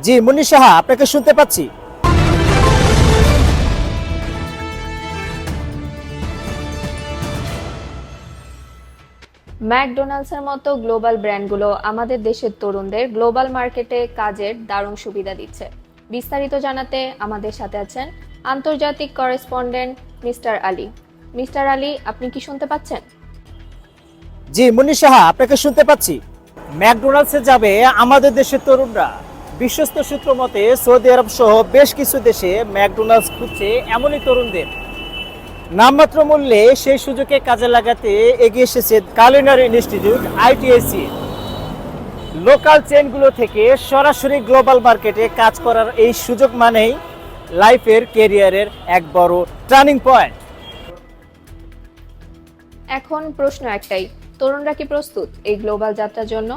জি মুন্নি সাহা আপনাকে শুনতে পাচ্ছি। ম্যাকডোনাল্ডসের মতো গ্লোবাল ব্র্যান্ডগুলো আমাদের দেশের তরুণদের গ্লোবাল মার্কেটে কাজের দারুণ সুবিধা দিচ্ছে। বিস্তারিত জানাতে আমাদের সাথে আছেন আন্তর্জাতিক correspondent mister Ali. Mister Ali আপনি কি শুনতে পাচ্ছেন? জি মুন্নি সাহা আপনাকে শুনতে পাচ্ছি। ম্যাকডোনাল্ডসে যাবে আমাদের দেশের তরুণরা। বিশ্বস্ত সূত্র মতে, সৌদি আরব সহ বেশ কিছু দেশে ম্যাকডোনাল্ডস খুঁজছে এমনই তরুণদের। নামমাত্র মূল্যে সেই সুযোগে কাজে লাগাতে এগিয়ে এসেছে কালিনার ইনস্টিটিউট আইটিএসি লোকাল চেনগুলো থেকে সরাসরি গ্লোবাল মার্কেটে কাজ করার এই সুযোগ মানেই লাইফের কেরিয়ারের এক বড় টার্নিং পয়েন্ট। এখন প্রশ্ন একটাই, তরুণরা কি প্রস্তুত এই গ্লোবাল যাত্রার জন্য?